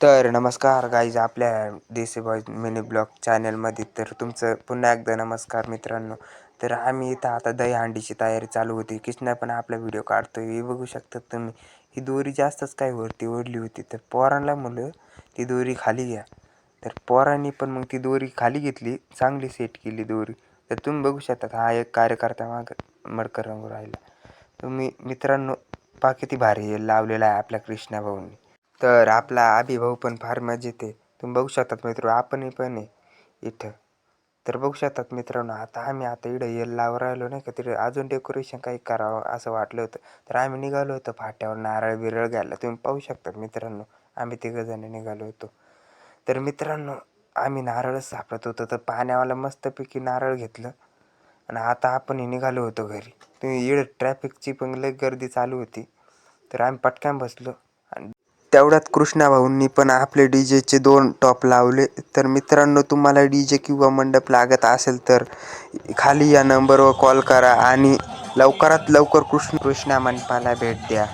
तर नमस्कार गाईज आपल्या देसी बॉईज मिनी ब्लॉग चॅनलमध्ये तर तुमचं पुन्हा एकदा नमस्कार मित्रांनो. तर आम्ही इथं आता दहीहंडीची तयारी चालू होती. कृष्णा पण आपला व्हिडिओ काढतो हे बघू शकतात तुम्ही ही दोरी जास्तच काय वरती ओढली होती. तर पोरांना म्हणलं ती दोरी खाली घ्या. तर पोरांनी पण मग ती दोरी खाली घेतली चांगली सेट केली दोरी. तर तुम्ही बघू शकता हा एक कार्यकर्ता माग मडकर रंगू राहिला. तुम्ही मित्रांनो पाकिती भारी लावलेला आहे आपल्या कृष्णा भाऊंनी. तर आपला आबीभाऊ पण फार मजेत आहे. तुम्ही बघू शकतात मित्र आपणही पण आहे इथं. तर बघू शकतात मित्रांनो आता आम्ही आता इडं येल लावून राहिलो नाही का तिकडे अजून डेकोरेशन काही करावं असं वाटलं होतं. तर आम्ही निघालो होतो फाट्यावर नारळ बिरळ घ्यायला. तुम्ही पाहू शकतात मित्रांनो आम्ही तिघंजणी निघालो होतो. तर मित्रांनो आम्ही नारळच सापडत होतो तर पाण्यावाला मस्तपैकी नारळ घेतलं. आणि आता आपणही निघालो होतो घरी. तुम्ही इड ट्रॅफिकची पण लई गर्दी चालू होती. तर आम्ही पटकन बसलो. तेवढ्यात कृष्णाभाऊंनी पण आपले डी जेचे दोन टॉप लावले. तर मित्रांनो तुम्हाला डी जे किंवा मंडप लागत असेल तर खाली या नंबरवर कॉल करा आणि लवकरात लवकर कृष्ण कृष्णा मंडपाला भेट द्या.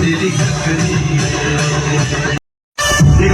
तेरी